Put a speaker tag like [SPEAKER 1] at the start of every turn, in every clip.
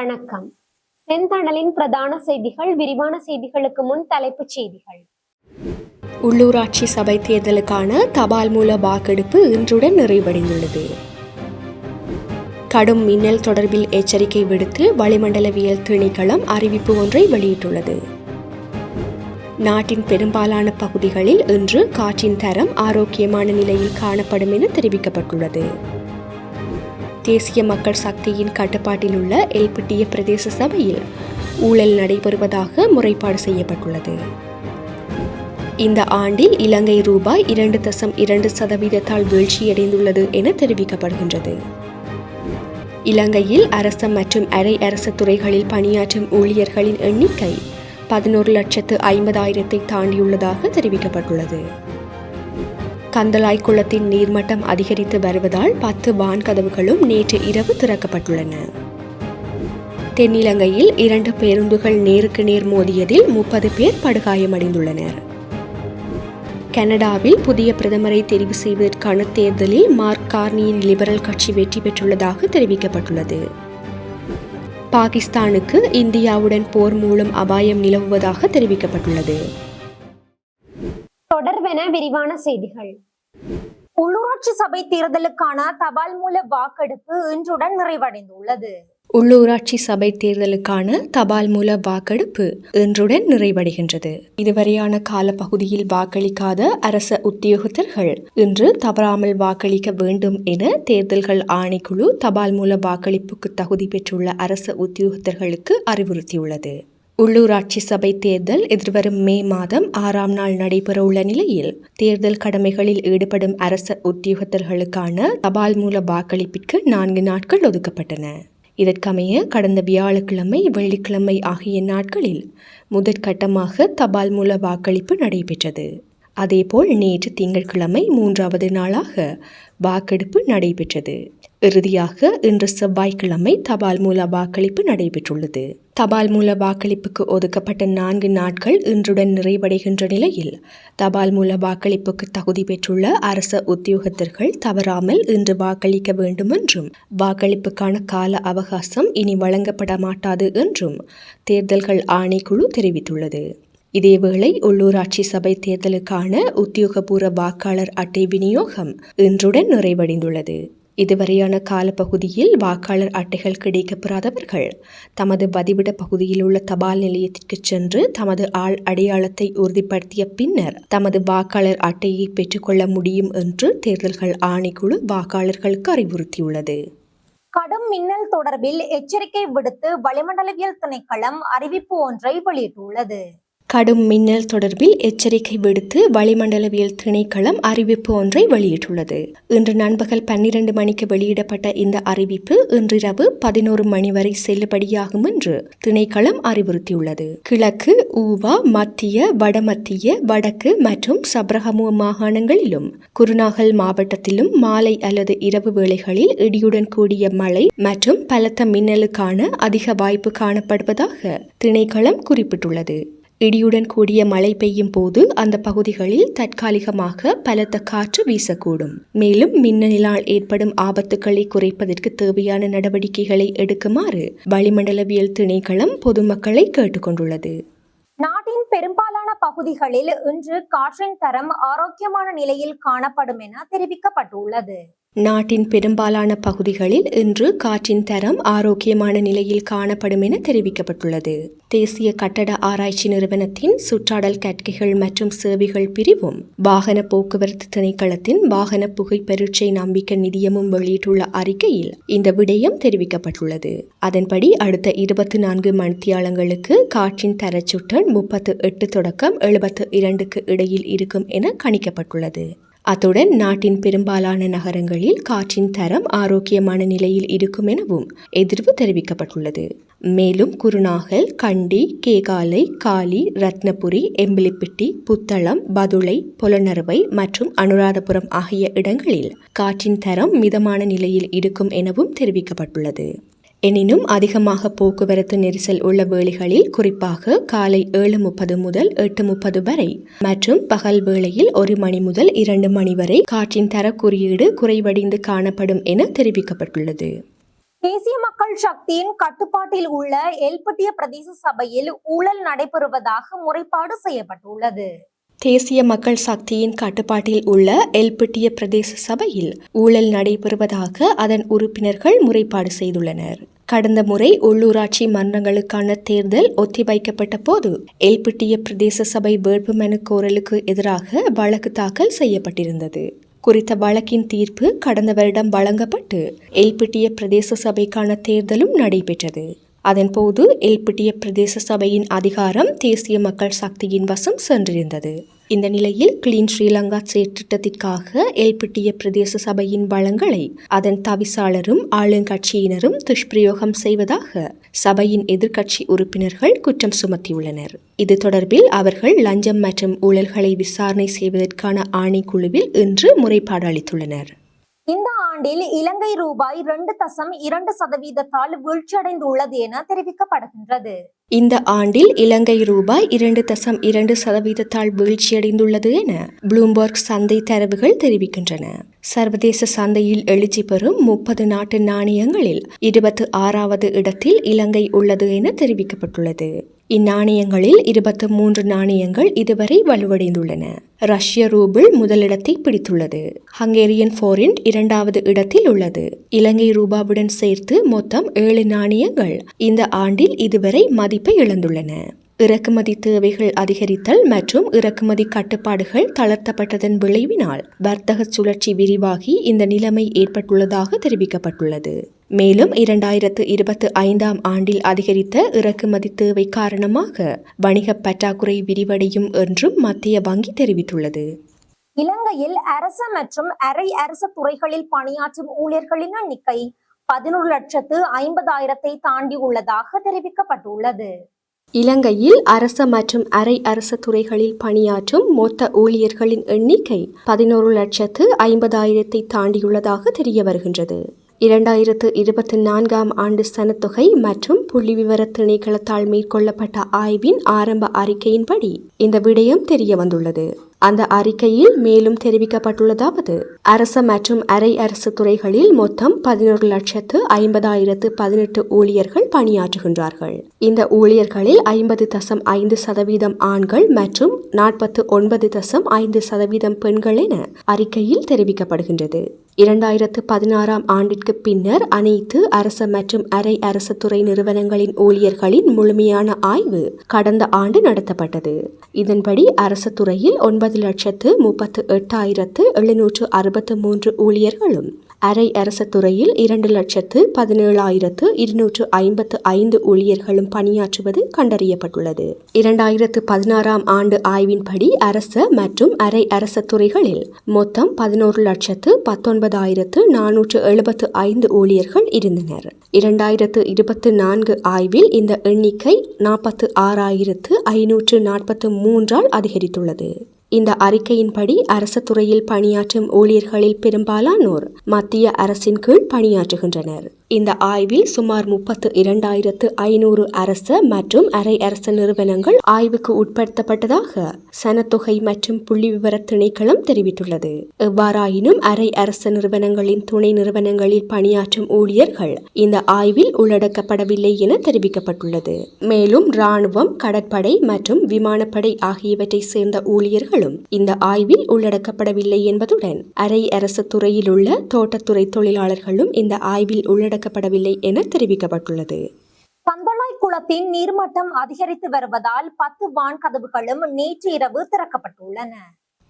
[SPEAKER 1] வணக்கம். செந்தணலின் பிரதான செய்திகள் விரிவான செய்திகளுக்கு முன் தலைப்புச் செய்திகள்.
[SPEAKER 2] உள்ளூராட்சி சபை தேர்தலுக்கான தபால் மூல வாக்கெடுப்பு இன்றுடன் நிறைவடைந்துள்ளது. கடும் மின்னல் தொடர்பில் எச்சரிக்கை விடுத்து வளிமண்டலவியல் திணைக்களம் அறிவிப்பு ஒன்றை வெளியிட்டுள்ளது. நாட்டின் பெரும்பாலான பகுதிகளில் இன்று காற்றின் தரம் ஆரோக்கியமான நிலையில் காணப்படும் என தெரிவிக்கப்பட்டுள்ளது. தேசிய மக்கள் சக்தியின் கட்டுப்பாட்டில் உள்ள எல்பிட்டிய பிரதேச சபையில் ஊழல் நடைபெறுவதாக முறைப்பாடு செய்யப்பட்டுள்ளது. இந்த ஆண்டில் இலங்கை ரூபாய் இரண்டு தசம் இரண்டு சதவீதத்தால் வீழ்ச்சியடைந்துள்ளது என தெரிவிக்கப்படுகின்றது. இலங்கையில் அரச மற்றும் அரை அரசு துறைகளில் பணியாற்றும் ஊழியர்களின் எண்ணிக்கை பதினோரு லட்சத்து ஐம்பதாயிரத்தை தாண்டியுள்ளதாக தெரிவிக்கப்பட்டுள்ளது. கந்தலாய் குளத்தின் நீர்மட்டம் அதிகரித்து வருவதால் பத்து வான்கதவுகளும் நேற்று இரவு திறக்கப்பட்டுள்ளன. தென்னிலங்கையில் இரண்டு பேருந்துகள் நேருக்கு நேர் மோதியதில் முப்பது பேர் படுகாயமடைந்துள்ளனர். கனடாவில் புதிய பிரதமரை தெரிவு செய்வதற்கான தேர்தலில் மார்க் கார்னியின் லிபரல் கட்சி வெற்றி பெற்றுள்ளதாக தெரிவிக்கப்பட்டுள்ளது. பாகிஸ்தானுக்கு இந்தியாவுடன் போர் மூலம் அபாயம் நிலவுவதாக தெரிவிக்கப்பட்டுள்ளது.
[SPEAKER 1] தொடர்பென விரிவான செய்திகள்.
[SPEAKER 3] உள்ளூராட்சி சபை தேர்தலுக்கான தபால் மூல வாக்கெடுப்பு இன்றுடன் நிறைவடைந்துள்ளது.
[SPEAKER 2] உள்ளூராட்சி சபை தேர்தலுக்கான தபால் மூல வாக்கெடுப்பு இன்றுடன் நிறைவடைகின்றது. இதுவரையான காலப்பகுதியில் வாக்களிக்காத அரச உத்தியோகத்தர்கள் இன்று தவறாமல் வாக்களிக்க வேண்டும் என தேர்தல்கள் ஆணைக்குழு தபால் மூல வாக்களிப்புக்கு தகுதி பெற்றுள்ள அரச உத்தியோகத்தர்களுக்கு அறிவுறுத்தியுள்ளது. உள்ளூராட்சி சபை தேர்தல் எதிர்வரும் மே மாதம் ஆறாம் நாள் நடைபெறவுள்ள நிலையில் தேர்தல் கடமைகளில் ஈடுபடும் அரச உத்தியோகத்தர்களுக்கான தபால் மூல வாக்களிப்பிற்கு நான்கு நாட்கள் ஒதுக்கப்பட்டன. இதற்கமைய கடந்த வியாழக்கிழமை வெள்ளிக்கிழமை ஆகிய நாட்களில் முதற்கட்டமாக தபால் மூல வாக்களிப்பு நடைபெற்றது. அதேபோல் நேற்று திங்கட்கிழமை மூன்றாவது நாளாக வாக்கெடுப்பு நடைபெற்றது. இறுதியாக இன்று செவ்வாய்க்கிழமை தபால் மூல வாக்களிப்பு நடைபெற்றுள்ளது. தபால் மூல வாக்களிப்புக்கு ஒதுக்கப்பட்ட நான்கு நாட்கள் இன்றுடன் நிறைவடைகின்ற நிலையில் தபால் மூல வாக்களிப்புக்கு தகுதி பெற்றுள்ள அரச உத்தியோகத்தர்கள் தவறாமல் இன்று வாக்களிக்க வேண்டும் என்றும் வாக்களிப்புக்கான கால அவகாசம் இனி வழங்கப்பட மாட்டாது என்றும் தேர்தல்கள் ஆணைக்குழு தெரிவித்துள்ளது. இதேவேளை உள்ளூராட்சி சபை தேர்தலுக்கான உத்தியோகபூர்வ வாக்காளர் அட்டை விநியோகம் இன்றுடன் நிறைவடைந்துள்ளது. இதுவரையான காலப்பகுதியில் வாக்காளர் அட்டைகள் கிடைக்கப்பெறாதவர்கள் தமது வதிவிட பகுதியில் உள்ள தபால் நிலையத்திற்கு சென்று தமது ஆள் அடையாளத்தை உறுதிப்படுத்திய பின்னர் தமது வாக்காளர் அட்டையை பெற்றுக்கொள்ள முடியும் என்று தேர்தல்கள் ஆணைக்குழு வாக்காளர்களுக்கு அறிவுறுத்தியுள்ளது.
[SPEAKER 3] கடும் மின்னல் தொடர்பில் எச்சரிக்கை விடுத்து வளிமண்டலவியல் திணைக்களம் அறிவிப்பு ஒன்றை வெளியிட்டுள்ளது.
[SPEAKER 2] கடும் மின்னல் தொடர்பில் எச்சரிக்கை விடுத்து வளிமண்டலவியல் திணைக்களம் அறிவிப்பு ஒன்றை வெளியிட்டுள்ளது. இன்று நண்பகல் பன்னிரண்டு மணிக்கு வெளியிடப்பட்ட இந்த அறிவிப்பு இன்றிரவு பதினோரு மணி வரை செல்லுபடியாகும் என்று திணைக்களம் அறிவுறுத்தியுள்ளது. கிழக்கு ஊவா மத்திய வடமத்திய வடக்கு மற்றும் சப்ரகமுவ மாகாணங்களிலும் குருநாகல் மாவட்டத்திலும் மாலை அல்லது இரவு வேளைகளில் இடியுடன் கூடிய மழை மற்றும் பலத்த மின்னலுக்கான அதிக வாய்ப்பு காணப்படுவதாக திணைக்களம் குறிப்பிட்டுள்ளது. இடியுடன் கூடிய மழை பெய்யும் போது அந்த பகுதிகளில் தற்காலிகமாக பலத்த காற்று வீசக்கூடும். மேலும் மின்னலினால் ஏற்படும் ஆபத்துக்களை குறைப்பதற்கு தேவையான நடவடிக்கைகளை எடுக்குமாறு வளிமண்டலவியல் திணைக்களம் பொதுமக்களை கேட்டுக்கொண்டுள்ளது.
[SPEAKER 3] நாட்டின் பெரும்பாலான பகுதிகளில் இன்று காற்றின் தரம் ஆரோக்கியமான நிலையில் காணப்படும் என தெரிவிக்கப்பட்டுள்ளது.
[SPEAKER 2] நாட்டின் பெரும்பாலான பகுதிகளில் இன்று காற்றின் தரம் ஆரோக்கியமான நிலையில் காணப்படும் என தெரிவிக்கப்பட்டுள்ளது. தேசிய கட்டட ஆராய்ச்சி நிறுவனத்தின் சுற்றாடல் கற்கைகள் மற்றும் சேவைகள் பிரிவும் வாகன போக்குவரத்து திணைக்களத்தின் வாகன புகை பரீட்சை நம்பிக்கை நிதியமும் வெளியிட்டுள்ள அறிக்கையில் இந்த விடயம் தெரிவிக்கப்பட்டுள்ளது. அதன்படி அடுத்த இருபத்தி நான்கு மணித்தியாலங்களுக்கு காற்றின் தரச்சுற்றல் முப்பத்து எட்டு தொடக்கம் எழுபத்து இரண்டுக்கு இடையில் இருக்கும் என கணிக்கப்பட்டுள்ளது. அத்துடன் நாட்டின் பெரும்பாலான நகரங்களில் காற்றின் தரம் ஆரோக்கியமான நிலையில் இருக்கும் எனவும் எதிர்வு தெரிவிக்கப்பட்டுள்ளது. மேலும் குருநாகல் கண்டி கேகாலை காலி ரத்னபுரி எம்பிலிப்பிட்டி புத்தளம் பதுளை பொலனறுவை மற்றும் அனுராதபுரம் ஆகிய இடங்களில் காற்றின் தரம் மிதமான நிலையில் இருக்கும் எனவும் தெரிவிக்கப்பட்டுள்ளது. எனினும் அதிகமாக போக்குவரத்து நெரிசல் உள்ள வேளைகளில் குறிப்பாக காலை ஏழு முப்பது முதல் எட்டு முப்பது வரை மற்றும் பகல் வேளையில் ஒரு மணி முதல் இரண்டு மணி வரை காற்றின் தர குறியீடு குறைவடைந்து காணப்படும் என தெரிவிக்கப்பட்டுள்ளது.
[SPEAKER 3] தேசிய மக்கள் சக்தியின் கட்டுப்பாட்டில் உள்ள எல்பட்டிய பிரதேச சபையில் ஊழல் நடைபெறுவதாக முறைப்பாடு செய்யப்பட்டுள்ளது.
[SPEAKER 2] தேசிய மக்கள் சக்தியின் கட்டுப்பாட்டில் உள்ள எல்பிட்டிய பிரதேச சபையில் ஊழல் நடைபெறுவதாக அதன் உறுப்பினர்கள் முறைப்பாடு செய்துள்ளனர். கடந்த முறை உள்ளூராட்சி மன்றங்களுக்கான தேர்தல் ஒத்திவைக்கப்பட்ட போது எல்பிட்டிய பிரதேச சபை வேட்புமனு கோரலுக்கு எதிராக வழக்கு தாக்கல் செய்யப்பட்டிருந்தது. குறித்த வழக்கின் தீர்ப்பு கடந்த வருடம் வழங்கப்பட்டு எல்பிட்டிய பிரதேச சபைக்கான தேர்தலும் நடைபெற்றது. அதன்போது எல்பிட்டிய பிரதேச சபையின் அதிகாரம் தேசிய மக்கள் சக்தியின் வசம் சென்றிருந்தது. இந்த நிலையில் கிளீன் ஸ்ரீலங்கா செயற்றிட்டத்திற்காக எல்பிட்டிய பிரதேச சபையின் வளங்களை அதன் தவிசாளரும் ஆளுங்கட்சியினரும் துஷ்பிரயோகம் செய்வதாக சபையின் எதிர்க்கட்சி உறுப்பினர்கள் குற்றம் சுமத்தியுள்ளனர். இது தொடர்பில் அவர்கள் லஞ்சம் மற்றும் ஊழல்களை விசாரணை செய்வதற்கான ஆணைக்குழுவில் இன்று முறைப்பாடு அளித்துள்ளனர்.
[SPEAKER 3] இந்த ஆண்டில் இலங்கை ரூபாய் இரண்டு தசம் இரண்டு சதவீதத்தால் வீழ்ச்சியடைந்துள்ளது என தெரிவிக்கப்படுகின்றது.
[SPEAKER 2] இந்த ஆண்டில் இலங்கை ரூபாய் இரண்டு தசம் இரண்டு சதவீதத்தால் வீழ்ச்சியடைந்துள்ளது என ப்ளூம்பர்க் சந்தை தரவுகள் தெரிவிக்கின்றன. சர்வதேச சந்தையில் எழுச்சி பெறும் முப்பது நாட்டு நாணயங்களில் இருபத்து ஆறாவது இடத்தில் இலங்கை உள்ளது என தெரிவிக்கப்பட்டுள்ளது. இந்நாணயங்களில் இருபத்து மூன்று நாணயங்கள் இதுவரை வலுவடைந்துள்ளன. ரஷ்ய ரூபிள் முதலிடத்தை பிடித்துள்ளது. ஹங்கேரியன் ஃபோரின் இரண்டாவது இடத்தில் உள்ளது. இலங்கை ரூபாவுடன் சேர்த்து மொத்தம் ஏழு நாணயங்கள் இந்த ஆண்டில் இதுவரை மதிப்பை இழந்துள்ளன. இறக்குமதி தேவைகள் அதிகரித்தல் மற்றும் இறக்குமதி கட்டுப்பாடுகள் தளர்த்தப்பட்டதன் விளைவினால் வர்த்தக சுழற்சி விரிவாகி இந்த நிலைமை ஏற்பட்டுள்ளதாக தெரிவிக்கப்பட்டுள்ளது. மேலும் இரண்டாயிரத்து இருபத்தி ஐந்தாம் ஆண்டில் அதிகரித்த இறக்குமதி தேவை காரணமாக வணிக பற்றாக்குறை விரிவடையும் என்றும் மத்திய வங்கி தெரிவித்துள்ளது.
[SPEAKER 3] இலங்கையில் அரச மற்றும் அரை அரச துறைகளில் பணியாற்றும் ஊழியர்களின் எண்ணிக்கை பதினொரு லட்சத்து ஐம்பதாயிரத்தை தாண்டி உள்ளதாக தெரிவிக்கப்பட்டுள்ளது.
[SPEAKER 2] இலங்கையில் அரச மற்றும் அரை அரச துறைகளில் பணியாற்றும் மொத்த ஊழியர்களின் எண்ணிக்கை பதினோரு லட்சத்து ஐம்பதாயிரத்தை தாண்டியுள்ளதாக தெரிய வருகின்றது இரண்டாயிரத்து இருபத்தி நான்காம் ஆண்டு சனத்தொகை மற்றும் புள்ளிவிவர திணைக்களத்தால் மேற்கொள்ளப்பட்ட ஆய்வின் ஆரம்ப அறிக்கையின்படி இந்த விடயம் தெரிய வந்துள்ளது அந்த அறிக்கையில் மேலும் தெரிவிக்கப்பட்டுள்ளதாவது அரச மற்றும் அரை அரசு துறைகளில் மொத்தம் பதினோரு லட்சத்து ஐம்பதாயிரத்து பதினெட்டு ஊழியர்கள் பணியாற்றுகின்றார்கள். இந்த ஊழியர்களில் ஐம்பது தசம் ஐந்து சதவீதம் ஆண்கள் மற்றும் நாற்பத்து ஒன்பது தசம் ஐந்து சதவீதம் பெண்கள் என அறிக்கையில் தெரிவிக்கப்படுகின்றது. இரண்டாயிரத்து பதினாறாம் ஆண்டிற்கு பின்னர் அனைத்து அரச மற்றும் அரை அரசு துறை நிறுவனங்களின் ஊழியர்களின் முழுமையான ஆய்வு கடந்த ஆண்டு நடத்தப்பட்டது. இதன்படி அரசு துறையில் ஒன்பது லட்சத்து முப்பத்து எட்டாயிரத்து எழுநூற்று அறுபத்து மூன்று ஊழியர்களும் அரை அரச துறையில் இரண்டு லட்சத்து பதினேழாயிரத்து இருநூற்று ஐம்பத்து ஐந்து ஊழியர்களும் பணியாற்றுவது கண்டறியப்பட்டுள்ளது. இரண்டாயிரத்து பதினாறாம் ஆண்டு ஆய்வின்படி அரச மற்றும் அரை அரச துறைகளில் மொத்தம் பதினோரு லட்சத்து பத்தொன்பதாயிரத்து நானூற்று எழுபத்து ஐந்து ஊழியர்கள் இருந்தனர். இரண்டாயிரத்து இருபத்தி நான்கு ஆய்வில் இந்த எண்ணிக்கை நாற்பத்து ஆறாயிரத்து ஐநூற்று நாற்பத்து மூன்றால் அதிகரித்துள்ளது. இந்த அறிக்கையின்படி அரசு துறையில் பணியாற்றும் ஊழியர்களில் பெரும்பாலானோர் மத்திய அரசின் கீழ் பணியாற்றுகின்றனர். இந்த ஆய்வில் சுமார் முப்பத்து இரண்டாயிரத்து ஐநூறு அரச மற்றும் அரை அரச நிறுவனங்கள் ஆய்வுக்கு உட்படுத்தப்பட்டதாக சனத்தொகை மற்றும் புள்ளிவிவர திணைக்களம் தெரிவித்துள்ளது. எவ்வாறாயினும் அரை அரச நிறுவனங்களின் துணை நிறுவனங்களில் பணியாற்றும் ஊழியர்கள் இந்த ஆய்வில் உள்ளடக்கப்படவில்லை என தெரிவிக்கப்பட்டுள்ளது. மேலும் ராணுவம் கடற்படை மற்றும் விமானப்படை ஆகியவற்றை சேர்ந்த ஊழியர்களும் இந்த ஆய்வில் உள்ளடக்கப்படவில்லை என்பதுடன் அரை அரசு துறையில் உள்ள தோட்டத்துறை தொழிலாளர்களும் இந்த ஆய்வில் உள்ளடக்க உள்ளடக்கப்படவில்லை என தெரிவிக்கப்பட்டுள்ளது.
[SPEAKER 3] பந்தளாய் குளத்தின் நீர்மட்டம் அதிகரித்து வருவதால் பத்து வான் கதவுகளும் நேற்று இரவு திறக்கப்பட்டுள்ளன.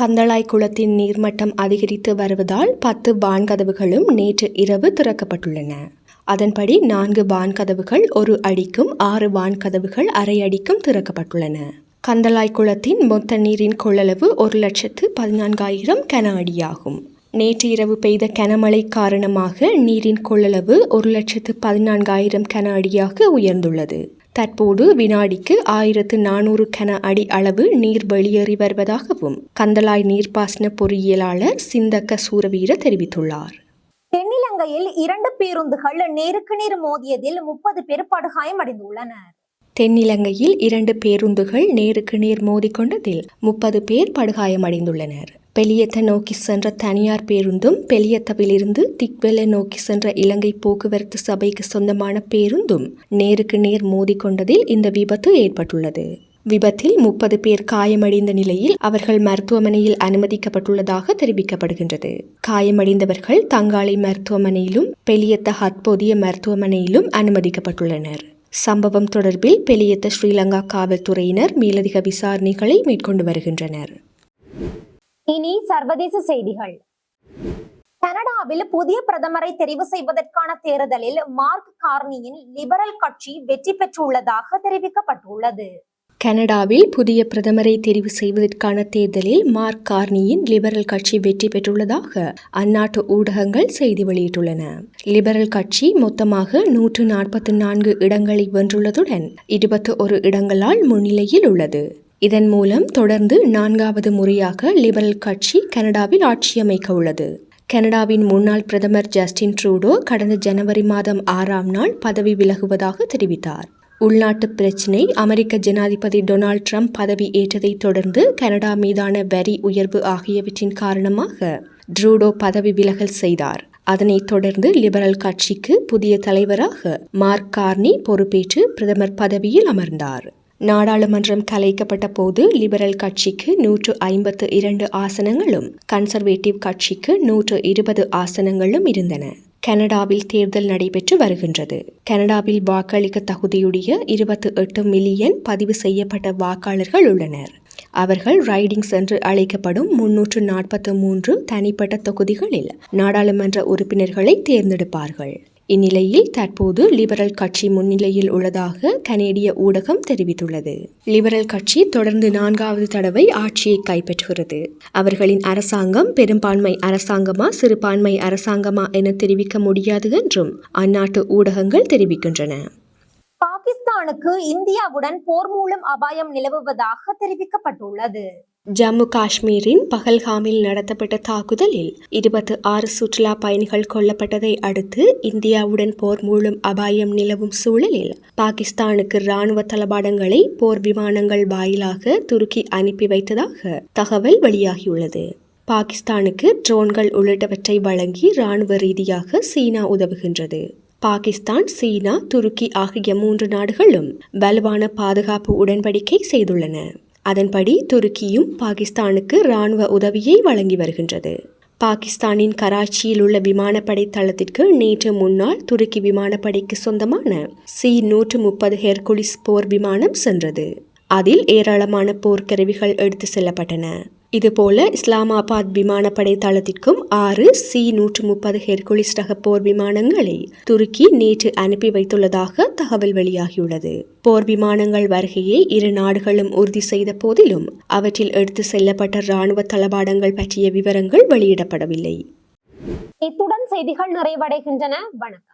[SPEAKER 2] கந்தளாய் குளத்தின் நீர்மட்டம் அதிகரித்து வருவதால் பத்து வான்கதவுகளும் நேற்று இரவு திறக்கப்பட்டுள்ளன. அதன்படி நான்கு வான்கதவுகள் ஒரு அடிக்கும் ஆறு வான்கதவுகள் அரை அடிக்கும் திறக்கப்பட்டுள்ளன. கந்தளாய் குளத்தின் மொத்த நீரின் கொள்ளளவு ஒரு லட்சத்து பதினான்காயிரம் கன அடியாகும். நேற்று இரவு பெய்த கனமழை காரணமாக நீரின் கொள்ளளவு ஒரு லட்சத்து பதினான்காயிரம் கன அடியாக உயர்ந்துள்ளது. தற்போது வினாடிக்கு ஆயிரத்து நானூறு கன அடி அளவு நீர் வெளியேறி வருவதாகவும் கந்தளாய் நீர்ப்பாசன பொறியியலாளர் சிந்தக்க சூரவீர தெரிவித்துள்ளார்.
[SPEAKER 3] தென்னிலங்கையில் இரண்டு பேருந்துகள் நேருக்கு நேர் மோதியதில் முப்பது பேர் படுகாயமடைந்துள்ளனர்.
[SPEAKER 2] தென்னிலங்கையில் இரண்டு பேருந்துகள் நேருக்கு நேர் மோதிக்கொண்டதில் முப்பது பேர் படுகாயமடைந்துள்ளனர். பெலியத்த நோக்கி சென்ற தனியார் பேருந்தும் பெலியத்தவிலிருந்து திக்வெல நோக்கி சென்ற இலங்கை போக்குவரத்து சபைக்கு சொந்தமான பேருந்தும் நேருக்கு நேர் மோதிக்கொண்டதில் இந்த விபத்து ஏற்பட்டுள்ளது. விபத்தில் முப்பது பேர் காயமடைந்த நிலையில் அவர்கள் மருத்துவமனையில் அனுமதிக்கப்பட்டுள்ளதாக தெரிவிக்கப்படுகின்றது. காயமடைந்தவர்கள் தங்காலை மருத்துவமனையிலும் பெலியத்த ஹத்போதிய மருத்துவமனையிலும் அனுமதிக்கப்பட்டுள்ளனர். சம்பவம் தொடர்பில் பெலியத்த ஸ்ரீலங்கா காவல்துறையினர் மேலதிக விசாரணைகளை மேற்கொண்டு வருகின்றனர்.
[SPEAKER 3] இனி சர்வதேச செய்திகள். கனடாவில் புதிய பிரதமரை தெரிவு செய்வதற்கான தேர்தலில் மார்க் கார்னியின் லிபரல் கட்சி வெற்றி பெற்றுள்ளதாக தெரிவிக்கப்பட்டுள்ளது.
[SPEAKER 2] கனடாவில் புதிய பிரதமரை தெரிவு செய்வதற்கான தேர்தலில் மார்க் கார்னியின் லிபரல் கட்சி வெற்றி பெற்றுள்ளதாக அந்நாட்டு ஊடகங்கள் செய்தி வெளியிட்டுள்ளன. லிபரல் கட்சி மொத்தமாக நூற்று நாற்பத்தி நான்கு இடங்களை வென்றுள்ளதுடன் இருபத்தி ஒரு இடங்களால் முன்னிலையில் உள்ளது. இதன் மூலம் தொடர்ந்து நான்காவது முறையாக லிபரல் கட்சி கனடாவில் ஆட்சியமைக்க உள்ளது. கனடாவின் முன்னாள் பிரதமர் ஜஸ்டின் ட்ரூடோ கடந்த ஜனவரி மாதம் ஆறாம் நாள் பதவி விலகுவதாக தெரிவித்தார். உள்நாட்டு பிரச்சினை அமெரிக்க ஜனாதிபதி டொனால்ட் ட்ரம்ப் பதவி ஏற்றதைத் தொடர்ந்து கனடா மீதான வரி உயர்வு ஆகியவற்றின் காரணமாக ட்ரூடோ பதவி விலகல் செய்தார். அதனைத் தொடர்ந்து லிபரல் கட்சிக்கு புதிய தலைவராக மார்க் கார்னி பொறுப்பேற்று பிரதமர் பதவியில் அமர்ந்தார். நாடாளுமன்றம் கலைக்கப்பட்ட போது லிபரல் கட்சிக்கு நூற்று ஐம்பத்து இரண்டு ஆசனங்களும் கன்சர்வேட்டிவ் கட்சிக்கு நூற்று இருபது ஆசனங்களும் இருந்தன. கனடாவில் தேர்தல் நடைபெற்று வருகின்றது. கனடாவில் வாக்களிக்க தகுதியுடைய இருபத்தி எட்டு மில்லியன் பதிவு செய்யப்பட்ட வாக்காளர்கள் உள்ளனர். அவர்கள் ரைடிங்ஸ் என்று அழைக்கப்படும் முன்னூற்று நாற்பத்து மூன்று தனிப்பட்ட தொகுதிகளில் நாடாளுமன்ற உறுப்பினர்களை தேர்ந்தெடுப்பார்கள். இந்நிலையில் தற்போது லிபரல் கட்சி முன்னிலையில் உள்ளதாக கனேடிய ஊடகம் தெரிவித்துள்ளது. லிபரல் கட்சி தொடர்ந்து நான்காவது தடவை ஆட்சியை கைப்பற்றுகிறது. அவர்களின் அரசாங்கம் பெரும்பான்மை அரசாங்கமா சிறுபான்மை அரசாங்கமா என தெரிவிக்க முடியாது என்றும் அந்நாட்டு ஊடகங்கள் தெரிவிக்கின்றன.
[SPEAKER 3] பாகிஸ்தானுக்கு இந்தியாவுடன் போர் மூலம் அபாயம் நிலவுவதாக தெரிவிக்கப்பட்டுள்ளது.
[SPEAKER 2] ஜம்மு காஷ்மீரின் பகல்காமில் நடத்தப்பட்ட தாக்குதலில் இருபத்தி ஆறு சுற்றுலா பயணிகள் கொல்லப்பட்டதை அடுத்து இந்தியாவுடன் போர் மூலம் அபாயம் நிலவும் சூழலில் பாகிஸ்தானுக்கு ராணுவ தளபாடங்களை போர் விமானங்கள் வாயிலாக துருக்கி அனுப்பி வைத்ததாக தகவல் வெளியாகியுள்ளது. பாகிஸ்தானுக்கு ட்ரோன்கள் உள்ளிட்டவற்றை வழங்கி ராணுவ ரீதியாக சீனா உதவுகின்றது. பாகிஸ்தான் சீனா துருக்கி ஆகிய மூன்று நாடுகளும் வலுவான பாதுகாப்பு உடன்படிக்கை செய்துள்ளன. அதன்படி துருக்கியும் பாகிஸ்தானுக்கு ராணுவ உதவியை வழங்கி வருகின்றது. பாகிஸ்தானின் கராச்சியில் உள்ள விமானப்படை தளத்திற்கு நேற்று முன்னாள் துருக்கி விமானப்படைக்கு சொந்தமான சி நூற்று முப்பது ஹெர்குலிஸ் போர் விமானம் சென்றது. அதில் ஏராளமான போர்க்கருவிகள் எடுத்து செல்லப்பட்டன. இதுபோல இஸ்லாமாபாத் விமானப்படை தளத்திற்கும் ஆறு சி நூற்று முப்பது ஹெர்குலிஸ் ரக போர் விமானங்களை துருக்கி நேற்று அனுப்பி வைத்துள்ளதாக தகவல் வெளியாகியுள்ளது. போர் விமானங்கள் வருகையை இரு நாடுகளும் உறுதி செய்த போதிலும் அவற்றில் எடுத்து செல்லப்பட்ட ராணுவ தளபாடங்கள் பற்றிய விவரங்கள் வெளியிடப்படவில்லை.
[SPEAKER 1] இத்துடன் செய்திகள் நிறைவடைகின்றன. வணக்கம்.